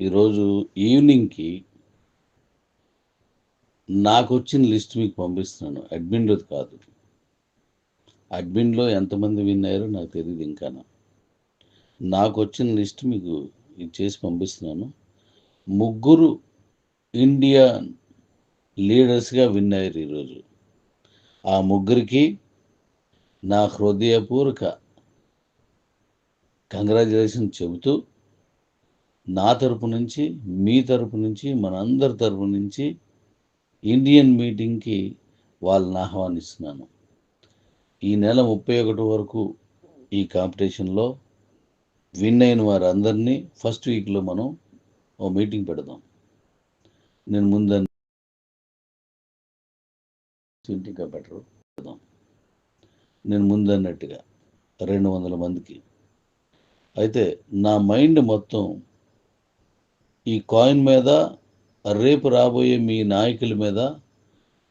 ఈరోజు ఈవినింగ్కి నాకు వచ్చిన లిస్ట్ మీకు పంపిస్తున్నాను. అడ్మిన్లోది కాదు. అడ్మిన్లో ఎంతమంది విన్నారో నాకు తెలియదు ఇంకా. నాకు వచ్చిన లిస్ట్ మీకు ఇచ్చేసి పంపిస్తున్నాను. ముగ్గురు ఇండియా లీడర్స్గా విన్ అయ్యారు ఈరోజు. ఆ ముగ్గురికి నా హృదయపూర్వక కంగ్రాచులేషన్ చెబుతూ నా తరపు నుంచి మీ తరపు నుంచి మనందరి తరపు నుంచి ఇండియన్ మీటింగ్కి వాళ్ళని ఆహ్వానిస్తున్నాను. ఈ నెల ముప్పై ఒకటి వరకు ఈ కాంపిటీషన్లో విన్ అయిన వారందరినీ ఫస్ట్ వీక్లో మనం ఓ మీటింగ్ పెడదాం. నేను ముందు ఇంకా బెటర్ పెడదాం. నేను ముందన్నట్టుగా రెండు వందల మందికి. అయితే నా మైండ్ మొత్తం ఈ కాయిన్ మీద రేపు రాబోయే మీ నాయకుల మీద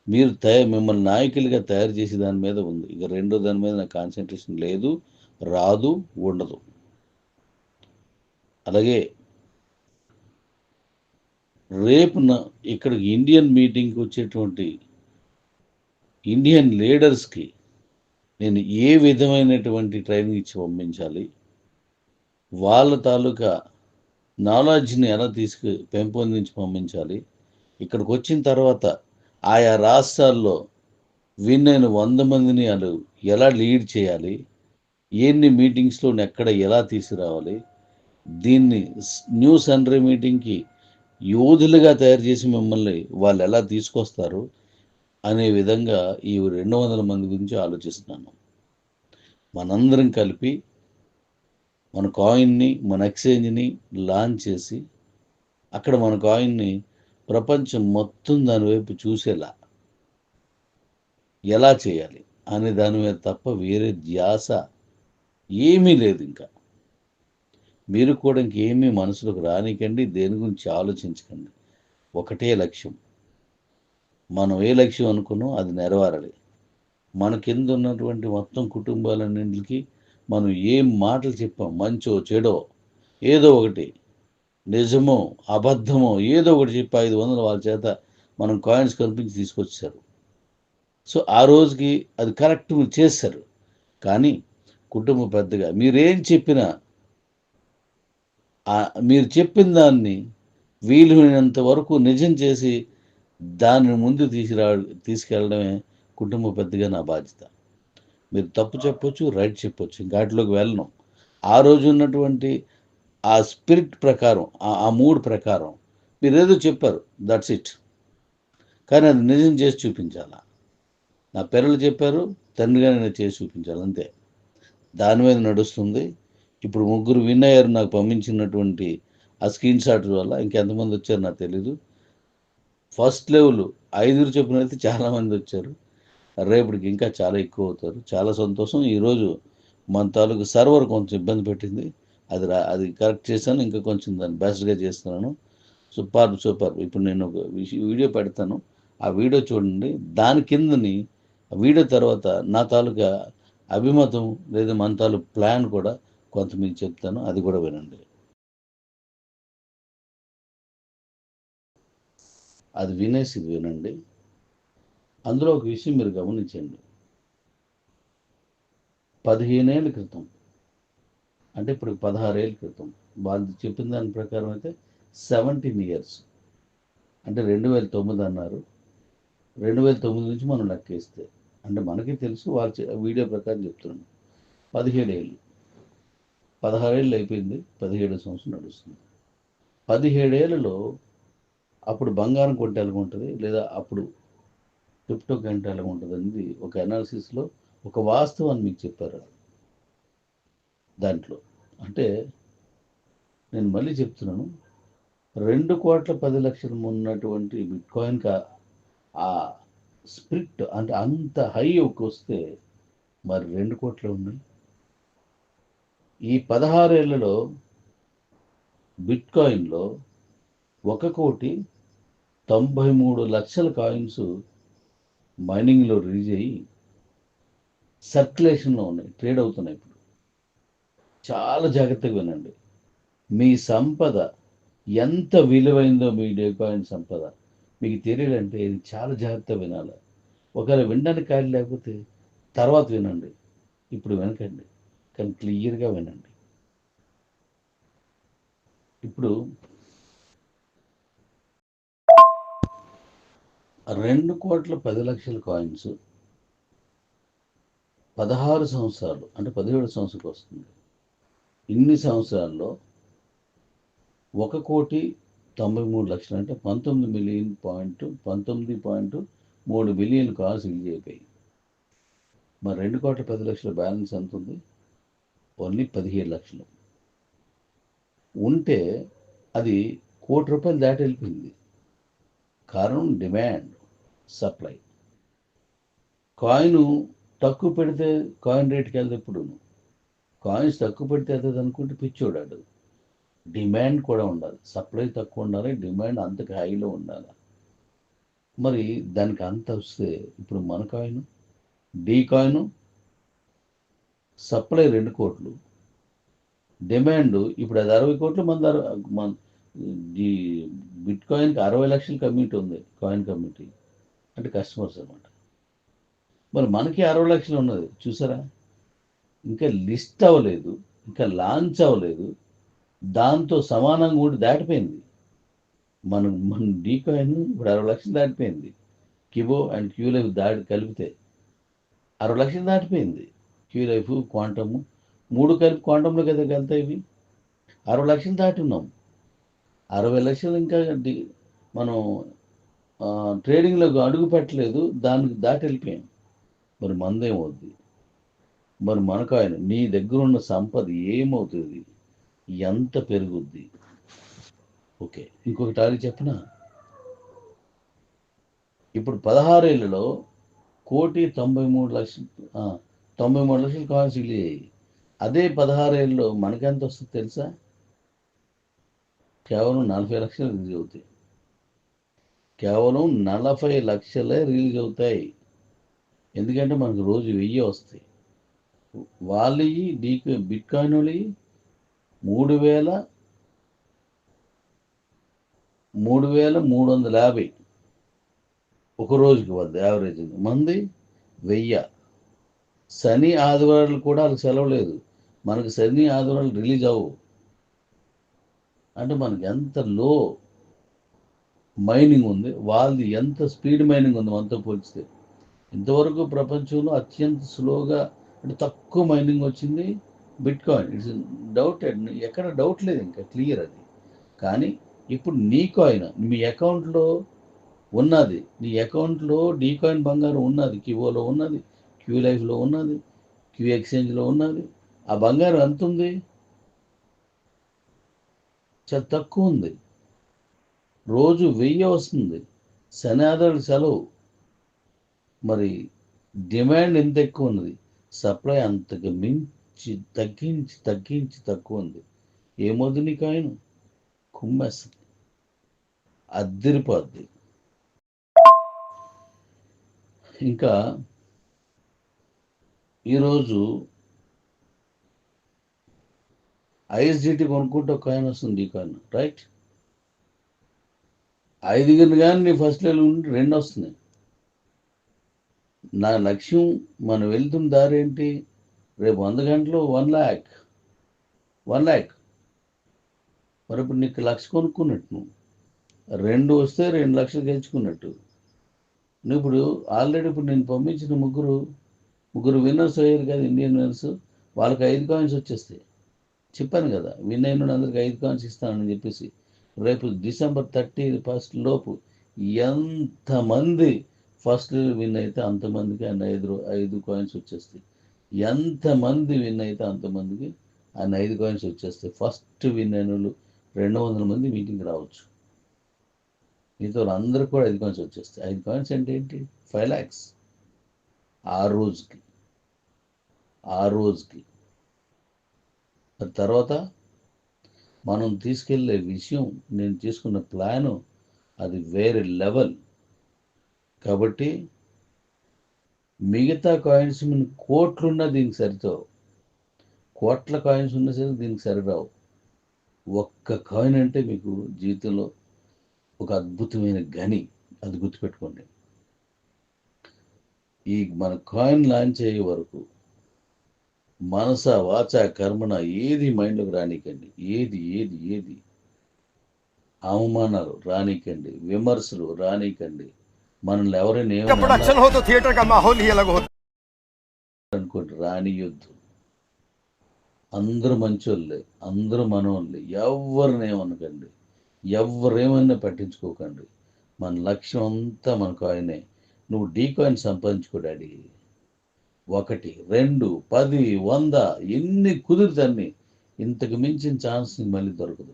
మీరు తయ మిమ్మల్ని నాయకులుగా తయారు చేసే దాని మీద ఉంది. ఇక రెండో దాని మీద నాకు కాన్సన్ట్రేషన్ లేదు రాదు ఉండదు. అలాగే రేపున ఇక్కడ ఇక్కడికి ఇండియన్ మీటింగ్కి వచ్చేటువంటి ఇండియన్ లీడర్స్కి నేను ఏ విధమైనటువంటి ట్రైనింగ్ ఇచ్చి పంపించాలి? వాళ్ళ తాలూకా నాలెడ్జ్ని ఎలా తీసుకు పెంపొందించి పంపించాలి? ఇక్కడికి వచ్చిన తర్వాత ఆయా రాష్ట్రాల్లో విన్ అయిన వంద మందిని వాళ్ళు ఎలా లీడ్ చేయాలి? ఎన్ని మీటింగ్స్లో ఎక్కడ ఎలా తీసుకురావాలి? దీన్ని న్యూ సన్రే మీటింగ్కి యోధులుగా తయారు చేసి మిమ్మల్ని వాళ్ళు ఎలా తీసుకొస్తారు? అనే విధంగా ఈ రెండు వందల మంది గురించి ఆలోచిస్తున్నాను. మనందరం కలిపి మన కాయిన్ని మన ఎక్స్చేంజ్ని లాంచ్ చేసి అక్కడ మన కాయిన్ని ప్రపంచం మొత్తం దాని వైపు చూసేలా ఎలా చేయాలి అనే దాని మీద తప్ప వేరే ధ్యాస ఏమీ లేదు ఇంకా. మీరు కూడా ఇంకేమీ మనసులోకి రానికండి దేని గురించి ఆలోచించకండి. ఒకటే లక్ష్యం. మనం ఏ లక్ష్యం అనుకున్నాం అది నెరవేరాలి. మన కింద ఉన్నటువంటి మొత్తం కుటుంబాలన్నింటికి మనం ఏం మాటలు చెప్పాం మంచో చెడో ఏదో ఒకటి నిజమో అబద్ధమో ఏదో ఒకటి చెప్పి ఐదు వందలు వాళ్ళ చేత మనం కాయిన్స్ కల్పించి తీసుకొచ్చారు. సో ఆ రోజుకి అది కరెక్ట్ మీరు చేశారు. కానీ కుటుంబ పెద్దగా మీరేం చెప్పినా మీరు చెప్పిన దాన్ని వీలైనంత వరకు నిజం చేసి దానిని ముందు తీసుకురా తీసుకెళ్ళడమే కుటుంబ పెద్దగా నా బాధ్యత. మీరు తప్పు చెప్పొచ్చు రైట్ చెప్పొచ్చు వాటిలోకి వెళ్ళను. ఆ రోజు ఉన్నటువంటి ఆ స్పిరిట్ ప్రకారం ఆ ఆ మూడ్ ప్రకారం మీరు ఏదో చెప్పారు దట్స్ ఇట్ కానీ అది నిజం చేసి చూపించాలా? నా పిల్లలు చెప్పారు తండ్రిగా నేను చేసి చూపించాలి అంతే. దాని మీద నడుస్తుంది. ఇప్పుడు ముగ్గురు విన్ అయ్యారు నాకు పంపించినటువంటి ఆ స్క్రీన్ షాట్ వల్ల ఇంకెంతమంది వచ్చారు నాకు తెలీదు. ఫస్ట్ లెవెల్ ఐదుగురు చెప్పిన అయితే చాలామంది వచ్చారు. రేపటికి ఇంకా చాలా ఎక్కువ అవుతారు. చాలా సంతోషం. ఈరోజు మన తాలూకు సర్వర్ కొంచెం ఇబ్బంది పెట్టింది. అది రా అది కరెక్ట్ చేశాను. ఇంకా కొంచెం దాన్ని బెస్ట్గా చేస్తున్నాను. Super super. ఇప్పుడు నేను ఒక వీడియో పెడతాను. ఆ వీడియో చూడండి. దాని కిందని ఆ వీడియో తర్వాత నా తాలూకా అభిమతం లేదా మన తాలూకు ప్లాన్ కూడా కొంత మీకు చెప్తాను. అది కూడా వినండి. అది వినేసి ఇది వినండి. అందులో ఒక విషయం మీరు గమనించండి. పదిహేనేళ్ళ క్రితం అంటే ఇప్పుడు పదహారేళ్ళ క్రితం వాళ్ళు చెప్పిన దాని ప్రకారం అయితే సెవెంటీన్ ఇయర్స్. అంటే రెండు వేల తొమ్మిది అన్నారు. రెండు వేల తొమ్మిది నుంచి మనం లెక్కేస్తే అంటే మనకి తెలుసు వాళ్ళు వీడియో ప్రకారం చెప్తున్నాను పదిహేడు ఏళ్ళు పదహారేళ్ళు అయిపోయింది పదిహేడు సంవత్సరం నడుస్తుంది. పదిహేడేళ్ళలో అప్పుడు బంగారం కొంటే ఉంటుంది లేదా అప్పుడు క్రిప్టో కంటే ఎలాగ ఒక అనాలిసిస్లో ఒక వాస్తవాన్ని మీకు చెప్పారు దాంట్లో. అంటే నేను మళ్ళీ చెప్తున్నాను. రెండు కోట్ల పది లక్షలు ఉన్నటువంటి బిట్ కాయిన్కి ఆ స్ప్రిట్ అంటే అంత హై వస్తే మరి రెండు కోట్లు ఉన్నాయి. ఈ పదహారేళ్ళలో బిట్ కాయిన్లో ఒక కోటి తొంభై మూడు లక్షల కాయిన్స్ మైనింగ్లో రిలీజ్ అయ్యి సర్క్యులేషన్లో ఉన్నాయి ట్రేడ్ అవుతున్నాయి ఇప్పుడు. చాలా జాగ్రత్తగా వినండి. మీ సంపద ఎంత విలువైందో మీ డేకాయిన్ సంపద. మీకు తెలియాలంటే ఇది చాలా జాగ్రత్తగా వినాలి. ఒకవేళ వినడానికి ఖాళీ లేకపోతే తర్వాత వినండి. ఇప్పుడు వినకండి. కానీ క్లియర్గా వినండి. ఇప్పుడు రెండు కోట్ల పది లక్షల కాయిన్స్ పదహారు సంవత్సరాలు అంటే పదిహేడు సంవత్సరాలకు వస్తుంది. ఇన్ని సంవత్సరాల్లో ఒక కోటి తొంభై మూడు లక్షలు అంటే పంతొమ్మిది మిలియన్ పాయింట్ పంతొమ్మిది పాయింట్ మూడు మిలియన్ కాల్స్ రిలీజ్ అయిపోయాయి. మరి రెండు కోట్ల పది లక్షల బ్యాలెన్స్ ఎంత ఉంది? ఓన్లీ పదిహేడు లక్షలు. ఉంటే అది కోటి రూపాయలు దాటి వెళ్ళిపోయింది. కారణం డిమాండ్. సప్లై. కాయిన్ తక్కువ పెడితే కాయిన్ రేట్కి వెళ్తే ఇప్పుడు కాయిన్స్ తక్కువ పెడితే అవుతుంది అనుకుంటే పిచ్చోడాడు. డిమాండ్ కూడా ఉండాలి. సప్లై తక్కువ ఉండాలి డిమాండ్ అంతకు హైలో ఉండాలి. మరి దానికి అంత వస్తే ఇప్పుడు మన కాయిన్ డీ కాయిన్ సప్లై రెండు కోట్లు. డిమాండ్ ఇప్పుడు అది అరవై కోట్లు మన అరవై మన ఈ బిట్ కాయిన్కి అరవై లక్షల కమ్యూనిటీ ఉంది కాయిన్ కమ్యూనిటీ అంటే కస్టమర్స్ అనమాట మరి మనకి అరవై లక్షలు ఉన్నది చూసారా? ఇంకా లిస్ట్ అవ్వలేదు ఇంకా లాంచ్ అవ్వలేదు దాంతో సమానంగా కూడా దాటిపోయింది. మన మన డీకాయిన్ ఇప్పుడు అరవై లక్షలు దాటిపోయింది. కిబో అండ్ క్యూ లైఫ్ దాటి కలిపితే అరవై లక్షలు దాటిపోయింది. క్యూ లైఫ్ మూడు కలిపి క్వాంటంలో కదా వెళ్తాయి ఇవి. అరవై లక్షలు దాటి ఉన్నాం. అరవై లక్షలు ఇంకా డి- మనం ఆ, ట్రేడింగ్లో అడుగు పెట్టలేదు దానికి దాటి వెళ్ళిపోయాం. మరి మందేమవుద్ది? మరి మనకాయన నీ దగ్గర ఉన్న సంపద ఏమవుతుంది? ఎంత పెరుగుద్ది? ఓకే ఇంకొక అది చెప్పనా? ఇప్పుడు పదహారేళ్ళలో కోటి తొంభై మూడు లక్షలు తొంభై మూడు లక్షలు కాయిన్స్ అయ్యాయి. అదే పదహారేళ్ళలో మనకెంత వస్తుంది తెలుసా? కేవలం నలభై లక్షలు రిలీజ్ అవుతాయి. కేవలం నలభై లక్షలే రిలీజ్ అవుతాయి. ఎందుకంటే మనకు రోజు వెయ్యి వస్తాయి. వాళ్ళవి డీకి బిట్కాయిన్ వాళ్ళవి మూడు వేల మూడు వేల మూడు వందల యాభై ఒక రోజుకి వద్ద యావరేజ్ మంది వెయ్యి. శని ఆదివారాలు కూడా వాళ్ళకి సెలవు లేదు. మనకు శని ఆదివారాలు రిలీజ్ అవ్వు అంటే మనకి ఎంత లో మైనింగ్ ఉంది. వాళ్ళది ఎంత స్పీడ్ మైనింగ్ ఉంది మనతో పోల్చితే. ఇంతవరకు ప్రపంచంలో అత్యంత స్లోగా అంటే తక్కువ మైనింగ్ వచ్చింది బిట్ కాయిన్ ఇట్స్ డౌట్ ఎక్కడ డౌట్ లేదు ఇంకా క్లియర్ అది. కానీ ఇప్పుడు నీ కాయిన్ మీ అకౌంట్లో ఉన్నది. నీ అకౌంట్లో డీ కాయిన్ బంగారం ఉన్నది. క్యూఓలో ఉన్నది క్యూ లైఫ్లో ఉన్నది క్యూ ఎక్స్చేంజ్లో ఉన్నది. ఆ బంగారం ఎంత ఉంది? చాలా తక్కువ ఉంది. రోజు వెయ్యి వస్తుంది. శనాదాలు సెలవు. మరి డిమాండ్ ఎంత ఎక్కువ ఉన్నది? సప్లై అంతకు మించి తగ్గించి తగ్గించి తక్కువ ఉంది. ఏమవుతుంది నీకు కాయిన్ కుమ్మేస్తుంది. అద్దరిపోద్ది. ఇంకా ఈరోజు ఐఎస్డిటి కొనుక్కుంటే ఒక కాయిన్ వస్తుంది ఈ కాయిన్ రైట్? ఐదుగురిని కానీ నీ ఫస్ట్ లెవెల్ ఉంటే రెండు వస్తున్నాయి. నా లక్ష్యం మనం వెళ్తున్న దారి ఏంటి? రేపు వంద గంటలు వన్ ల్యాక్ వన్ ల్యాక్ మరి ఇప్పుడు నీకు లక్ష కొనుక్కున్నట్టు నువ్వు. రెండు వస్తే రెండు లక్షలు గెలుచుకున్నట్టు. నువ్వు ఇప్పుడు ఆల్రెడీ ఇప్పుడు నేను పంపించిన ముగ్గురు ముగ్గురు విన్నర్స్ అయ్యారు కదా ఇండియన్ విన్నర్స్ వాళ్ళకి ఐదు కాయిన్స్ వచ్చేస్తాయి. చెప్పాను కదా విన్ అయిన అందరికి ఐదు కాయిన్స్ ఇస్తానని చెప్పేసి. రేపు డిసెంబర్ థర్టీ ఫస్ట్ లోపు ఎంతమంది ఫస్ట్ విన్ అయితే అంతమందికి ఆయన ఐదు ఐదు కాయిన్స్ వచ్చేస్తాయి. ఎంతమంది విన్ అయితే అంతమందికి ఆయన ఐదు కాయిన్స్ వచ్చేస్తాయి. ఫస్ట్ విన్ అయిన వాళ్ళు రెండు వందల మంది మీటింగ్కి రావచ్చు. మిగతా అందరూ కూడా ఐదు కాయిన్స్ వచ్చేస్తాయి. ఐదు కాయిన్స్ అంటే ఏంటి? ఫైవ్ ల్యాక్స్ ఆ రోజుకి. ఆ రోజుకి. తర్వాత మనం తీసుకెళ్ళే విషయం నేను తీసుకున్న ప్లాను అది వేరే లెవెల్. కాబట్టి మిగతా కాయిన్స్ మన కోట్లున్నా దీనికి సరితావు కోట్ల కాయిన్స్ ఉన్నా సరే దీనికి సరిరావు. ఒక్క కాయిన్ అంటే మీకు జీవితంలో ఒక అద్భుతమైన గని అది గుర్తుపెట్టుకోండి. ఈ మన కాయిన్ లాంచ్ అయ్యే వరకు మనస వాచ కర్మణ ఏది మైండ్లోకి రానికండి. ఏది ఏది ఏది? అవమానాలు రానికండి. విమర్శలు రానికండి. మనల్ని ఎవరైనా అనుకోండి రానియొద్దు. అందరు మంచోళ్ళే అందరూ మనోళ్ళే ఎవరినేమనకండి ఎవరేమన్నా పట్టించుకోకండి. మన లక్ష్యం అంతా మనకు ఆయనే. నువ్వు డీ కాయిన్ సంపాదించుకోడాడి ఒకటి రెండు పది వంద ఎన్ని కుదురుతాన్ని ఇంతకు మించిన ఛాన్స్ మళ్ళీ దొరకదు.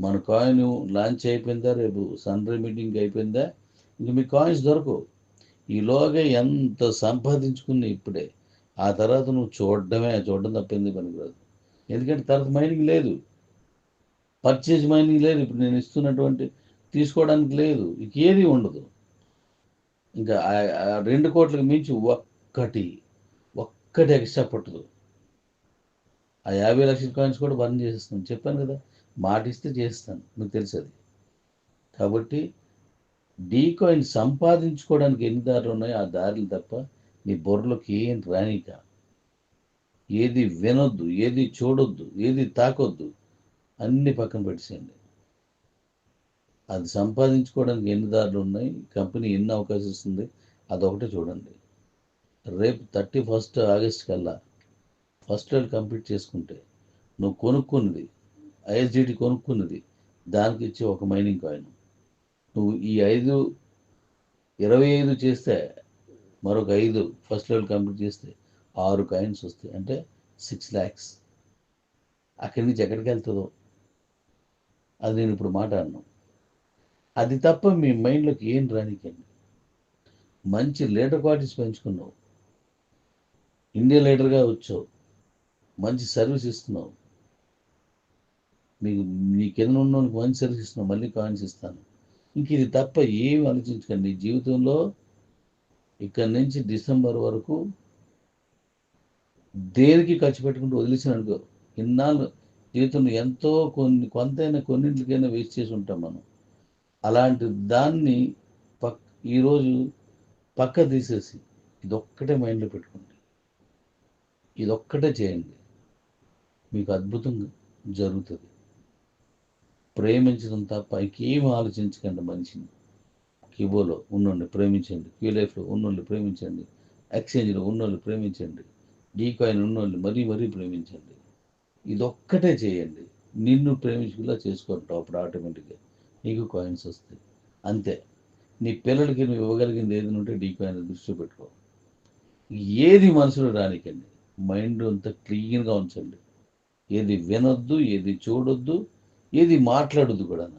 మన కాయిన్ లాంచ్ అయిపోయిందా? రేపు సన్రే మీటింగ్ అయిపోయిందా? ఇంక మీ కాయిన్స్ దొరకవు. ఈలోగా ఎంత సంపాదించుకున్నా ఇప్పుడే. ఆ తర్వాత నువ్వు చూడడమే చూడడం తప్పింది పనికిరాదు? ఎందుకంటే తర్వాత మైనింగ్ లేదు. పర్చేజ్ మైనింగ్ లేదు. ఇప్పుడు నేను ఇస్తున్నటువంటి తీసుకోవడానికి లేదు. ఇక ఏది ఉండదు. ఇంకా రెండు కోట్లకు మించి ఒక్కటి ఒక్కటి ఎక్స్ట్రా పట్టదు. ఆ యాభై లక్షల కాయిన్స్ కూడా బంద్ చేసేస్తాను. చెప్పాను కదా మాట ఇస్తే చేస్తాను. మీకు తెలుసు అది. కాబట్టి డీ కాయిన్ సంపాదించుకోవడానికి ఎన్ని దారులు ఉన్నాయో ఆ దారులు తప్ప నీ బుర్రలోకి ఏం రానిక. ఏది వినొద్దు ఏది చూడొద్దు ఏది తాకొద్దు అన్ని పక్కన పెట్టేసేయండి. అది సంపాదించుకోవడానికి ఎన్ని దారులు ఉన్నాయి కంపెనీ ఎన్ని అవకాశం ఇస్తుంది అదొకటే చూడండి. రేపు థర్టీ ఫస్ట్ ఆగస్ట్ కల్లా ఫస్ట్ ఇయర్ కంప్లీట్ చేసుకుంటే నువ్వు కొనుక్కున్నది ఐఎస్డిటి కొనుక్కున్నది దానికి ఇచ్చే ఒక మైనింగ్ కాయిన్. నువ్వు ఈ ఐదు ఇరవై ఐదు చేస్తే మరొక ఐదు ఫస్ట్ లెవెల్ కంప్లీట్ చేస్తే ఆరు కాయిన్స్ వస్తాయి. అంటే సిక్స్ ల్యాక్స్ అక్కడి నుంచి ఎక్కడికి వెళ్తుందో? అది నేను ఇప్పుడు మాట్లాడను అది తప్ప మీ మైండ్లోకి ఏం రానికండి. మంచి లీటర్ క్వాలిటీస్ పెంచుకున్నావు. ఇండియా లీడర్గా వచ్చావు. మంచి సర్వీస్ ఇస్తున్నావు. మీకు నీ కింద ఉన్న మంచి సర్వీస్ ఇస్తున్నావు. మళ్ళీ కాయిన్స్ ఇస్తాను. ఇంక ఇది తప్ప ఏమి ఆలోచించకండి. జీవితంలో ఇక్కడి నుంచి డిసెంబర్ వరకు దేనికి ఖర్చు పెట్టుకుంటూ వదిలేసిన అనుకో ఇన్నాళ్ళు జీవితంలో ఎంతో కొన్ని కొంతైనా కొన్నింటికైనా వేస్ట్ చేసి ఉంటాం మనం. అలాంటి దాన్ని పక్ ఈరోజు పక్క తీసేసి ఇదొక్కటే మైండ్లో పెట్టుకున్నాం ఇదొక్కటే చేయండి. మీకు అద్భుతంగా జరుగుతుంది. ప్రేమించడం తప్ప ఇంకేం ఆలోచించకండి మనిషిని. కిబోలో ఉన్నోళ్ళు ప్రేమించండి క్యూ లైఫ్లో ఉన్నోళ్ళు ప్రేమించండి ఎక్స్చేంజ్లో ఉన్నోళ్ళు ప్రేమించండి డీకాయిన్ ఉన్నోళ్ళు మరీ మరీ ప్రేమించండి. ఇదొక్కటే చేయండి. నిన్ను ప్రేమించుకులా చేసుకుంటావు అప్పుడు ఆటోమేటిక్గా నీకు కాయిన్స్ వస్తాయి. అంతే. నీ పిల్లలకి నువ్వు ఇవ్వగలిగింది ఏది ఉంటే డీకాయిన్ దృష్టి పెట్టుకో. ఏది మనసులో రానికండి. మైండ్ అంతా క్లీన్గా ఉంచండి. ఏది వినొద్దు ఏది చూడొద్దు ఏది మాట్లాడొద్దు కూడా.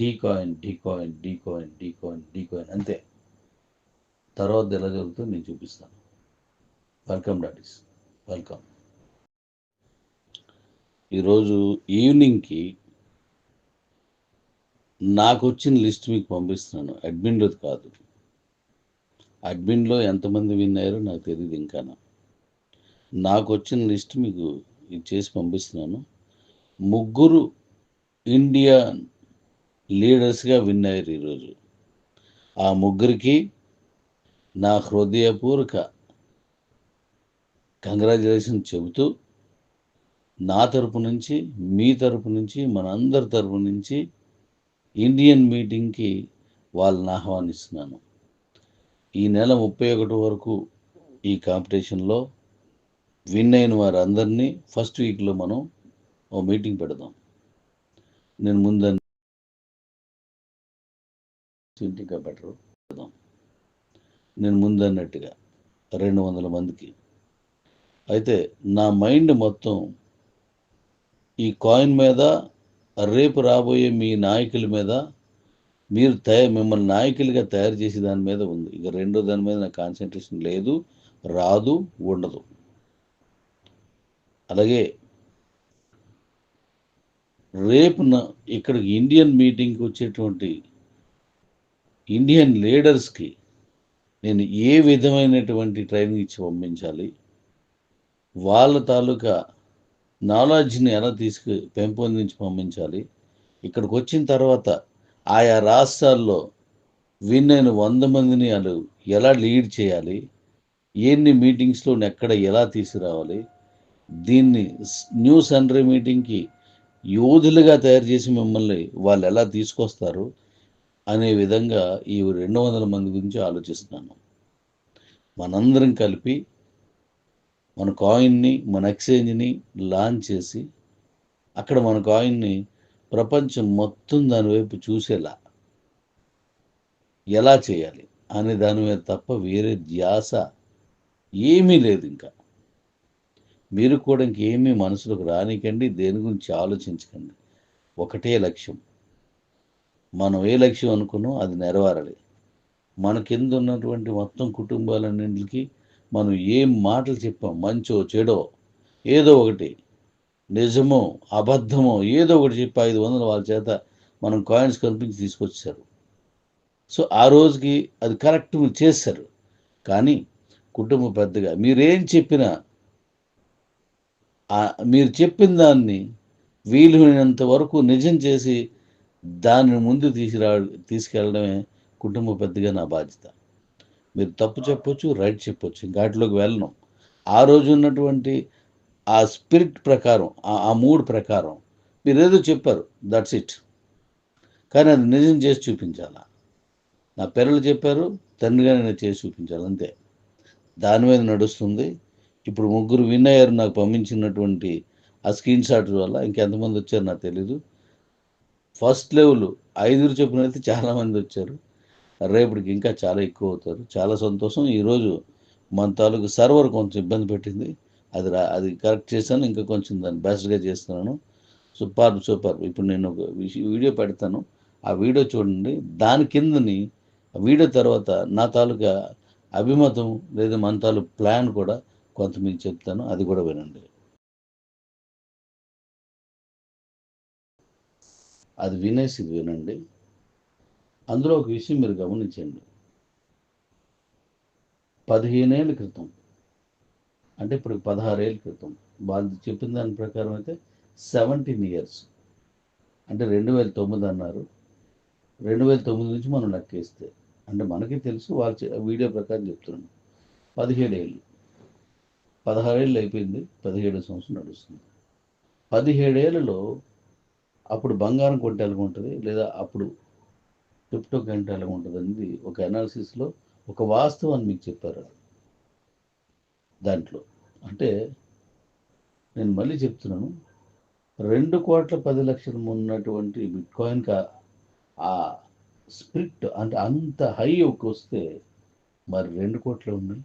D coin D coin D coin D coin D coin అంతే. తర్వాత ఎలా జరుగుతుందో నేను చూపిస్తాను. Welcome daddies. వెల్కమ్. ఈరోజు ఈవినింగ్కి నాకు వచ్చిన లిస్ట్ మీకు పంపిస్తున్నాను. అడ్మిన్లోది కాదు. అడ్మిన్లో ఎంతమంది విన్ అయ్యారో నాకు తెలియదు ఇంకా. నాకు వచ్చిన లిస్ట్ మీకు ఇది చేసి పంపిస్తున్నాను. ముగ్గురు ఇండియా లీడర్స్గా విన్ అయ్యారు ఈరోజు. ఆ ముగ్గురికి నా హృదయపూర్వక కంగ్రాచులేషన్ చెబుతూ నా తరపు నుంచి మీ తరపు నుంచి మనందరి తరపు నుంచి ఇండియన్ మీటింగ్కి వాళ్ళని ఆహ్వానిస్తున్నాను. ఈ నెల ముప్పై ఒకటి వరకు ఈ కాంపిటీషన్లో విన్ అయిన వారందరినీ ఫస్ట్ వీక్లో మనం ఓ మీటింగ్ పెడదాం. నేను ముందు ఇంకా బెటర్ పెడదాం. నేను ముందు అన్నట్టుగా రెండు వందల మందికి. అయితే నా మైండ్ మొత్తం ఈ కాయిన్ మీద రేపు రాబోయే మీ నాయకుల మీద మీరు తయారు మిమ్మల్ని నాయకులుగా తయారు చేసే దాని మీద ఉంది. ఇక రెండో దాని మీద నా కాన్సన్ట్రేషన్ లేదు రాదు ఉండదు. అలాగే రేపున ఇక్కడ ఇక్కడికి ఇండియన్ మీటింగ్కి వచ్చేటువంటి ఇండియన్ లీడర్స్కి నేను ఏ విధమైనటువంటి ట్రైనింగ్ ఇచ్చి పంపించాలి? వాళ్ళ తాలూకా నాలెడ్జ్ని ఎలా తీసుకు పెంపొందించి పంపించాలి? ఇక్కడికి వచ్చిన తర్వాత ఆయా రాష్ట్రాల్లో విన్ అయిన వంద మందిని వాళ్ళు ఎలా లీడ్ చేయాలి? ఎన్ని మీటింగ్స్లో ఎక్కడ ఎలా తీసుకురావాలి? దీన్ని న్యూ సన్రే మీటింగ్కి యోధులుగా తయారు చేసి మిమ్మల్ని వాళ్ళు ఎలా తీసుకొస్తారు అనే విధంగా ఈ రెండు వందల మంది గురించి ఆలోచిస్తున్నాను. మనందరం కలిపి మన కాయిన్ని మన ఎక్స్చేంజ్ని లాంచ్ చేసి అక్కడ మన కాయిన్ని ప్రపంచం మొత్తం దాని వైపు చూసేలా ఎలా చేయాలి అనే దాని మీద తప్ప వేరే ధ్యాస ఏమీ లేదు ఇంకా. మీరు కూడా ఇంకేమీ మనసులోకి రానికండి దేని గురించి ఆలోచించకండి. ఒకటే లక్ష్యం. మనం ఏ లక్ష్యం అనుకున్నాం అది నెరవేరాలి. మన కింద ఉన్నటువంటి మొత్తం కుటుంబాలన్నింటికి మనం ఏం మాటలు చెప్పాం మంచో చెడో ఏదో ఒకటి నిజమో అబద్ధమో ఏదో ఒకటి చెప్పి ఐదు వందలు వాళ్ళ చేత మనం కాయిన్స్ కనిపించి తీసుకొచ్చారు. సో ఆ రోజుకి అది కరెక్ట్ చేస్తారు కానీ కుటుంబ పెద్దగా మీరేం చెప్పినా మీరు చెప్పిన దాన్ని వీలైనంత వరకు నిజం చేసి దానిని ముందు తీసుకురా తీసుకెళ్ళడమే కుటుంబ పెద్దగా నా బాధ్యత. మీరు తప్పు చెప్పొచ్చు రైట్ చెప్పొచ్చు ఇంకాటిలోకి వెళ్ళను. ఆ రోజు ఉన్నటువంటి ఆ స్పిరిట్ ప్రకారం ఆ- ఆ మూడ్ ప్రకారం మీరు ఏదో చెప్పారు దట్స్ ఇట్ కానీ అది నిజం చేసి చూపించాలా? నా పిల్లలు చెప్పారు తండ్రిగా నేను చేసి చూపించాలి అంతే. దాని మీద నడుస్తుంది ఇప్పుడు ముగ్గురు విన్ అయ్యారు నాకు పంపించినటువంటి ఆ స్క్రీన్ షాట్ వల్ల ఇంకెంతమంది వచ్చారు నాకు తెలీదు. ఫస్ట్ లెవెల్ ఐదుగురు చెప్పిన అయితే చాలామంది వచ్చారు. రేపటికి ఇంకా చాలా ఎక్కువ అవుతారు. చాలా సంతోషం. ఈరోజు మన తాలూకు సర్వర్ కొంచెం ఇబ్బంది పెట్టింది. అది రా అది కరెక్ట్ చేశాను. ఇంకా కొంచెం దాన్ని బెస్ట్గా చేస్తున్నాను. Super super. ఇప్పుడు నేను ఒక వీడియో పెడతాను. ఆ వీడియో చూడండి. దాని కిందని వీడియో తర్వాత నా తాలూకా అభిమతం లేదా మన తాలూకు ప్లాన్ కూడా కొంత మీకు చెప్తాను అది కూడా వినండి. అది వినేసి వినండి. అందులో ఒక విషయం మీరు గమనించండి. పదిహేనేళ్ళ క్రితం అంటే ఇప్పుడు పదహారేళ్ళ క్రితం వాళ్ళు చెప్పిన దాని ప్రకారం అయితే సెవెంటీన్ ఇయర్స్ అంటే రెండు వేల తొమ్మిది అన్నారు. రెండు వేల తొమ్మిది నుంచి మనం లెక్కేస్తే అంటే మనకి తెలుసు వాళ్ళు వీడియో ప్రకారం చెప్తున్నాను పదిహేడు ఏళ్ళు పదహారేళ్ళు అయిపోయింది పదిహేడు సంవత్సరం నడుస్తుంది. పదిహేడేళ్ళలో అప్పుడు బంగారం కొంటే ఎలా ఉంటుంది లేదా అప్పుడు క్రిప్టో కంటే ఎలా ఉంటుంది అనేది ఒక అనాలిసిస్లో ఒక వాస్తవాన్ని మీకు చెప్పారు దాంట్లో. అంటే నేను మళ్ళీ చెప్తున్నాను రెండు కోట్ల పది లక్షలు ఉన్నటువంటి బిట్ కాయిన్కి ఆ స్ప్రిట్ అంటే అంత హై ఒక వస్తే మరి రెండు కోట్లు ఉన్నాయి?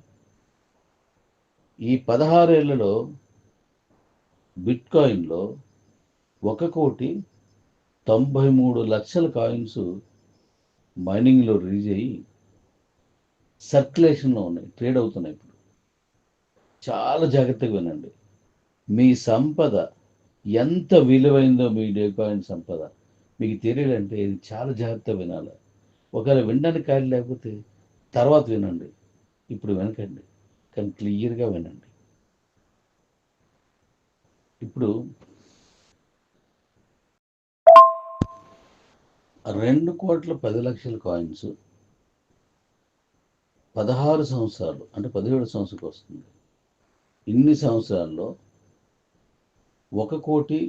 ఈ పదహారేళ్ళలో బిట్ కాయిన్లో ఒక కోటి తొంభై మూడు లక్షల కాయిన్స్ మైనింగ్లో రిలీజ్ అయ్యి సర్క్యులేషన్లో ఉన్నాయి ట్రేడ్ అవుతున్నాయి ఇప్పుడు. చాలా జాగ్రత్తగా వినండి. మీ సంపద ఎంత విలువైందో మీ డే కాయిన్ సంపద. మీకు తెలియాలంటే ఇది చాలా జాగ్రత్తగా వినాలి. ఒకవేళ వినడానికి ఖాళీ లేకపోతే తర్వాత వినండి. ఇప్పుడు వినకండి. కానీ క్లియర్గా వినండి. ఇప్పుడు రెండు కోట్ల పది లక్షల కాయిన్స్ పదహారు సంవత్సరాలు అంటే పదిహేడు సంవత్సరాలకు వస్తుంది. ఇన్ని సంవత్సరాల్లో ఒక కోటి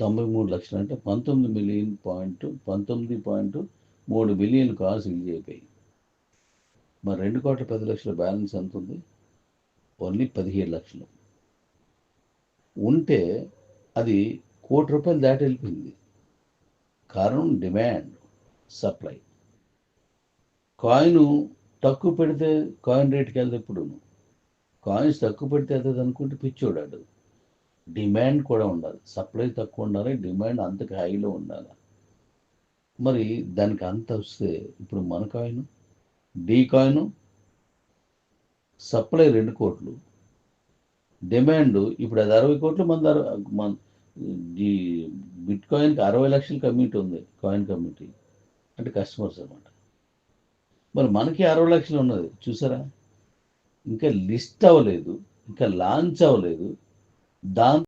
తొంభై మూడు లక్షలు అంటే పంతొమ్మిది మిలియన్ పాయింట్ పంతొమ్మిది పాయింట్ మూడు మిలియన్ కార్స్ రిలీజ్ అయిపోయాయి. మరి రెండు కోట్ల పది లక్షల బ్యాలెన్స్ ఎంత ఉంది? ఓన్లీ పదిహేడు లక్షలు. ఉంటే అది కోటి రూపాయలు దాటి వెళ్ళిపోయింది. కారణం డిమాండ్ సప్లై. కాయిన్ తక్కువ పెడితే కాయిన్ రేట్కి వెళ్తే ఇప్పుడు కాయిన్స్ తక్కువ పెడితే అవుతుంది అనుకుంటే పిచ్చోడాడు డిమాండ్ కూడా ఉండాలి. సప్లై తక్కువ ఉండాలి డిమాండ్ అంతకు హైలో ఉండాలి. మరి దానికి అంత వస్తే ఇప్పుడు మన కాయిన్ డీ కాయిన్ సప్లై రెండు కోట్లు. డిమాండ్ ఇప్పుడు అది అరవై కోట్లు మన మన ఈ బిట్ కాయిన్కి అరవై లక్షల కమ్యూనిటీ ఉంది కాయిన్ కమ్యూనిటీ అంటే కస్టమర్స్ అనమాట మరి మనకి అరవై లక్షలు ఉన్నది చూసారా? ఇంకా లిస్ట్ అవ్వలేదు ఇంకా లాంచ్ అవ్వలేదు. దాంతో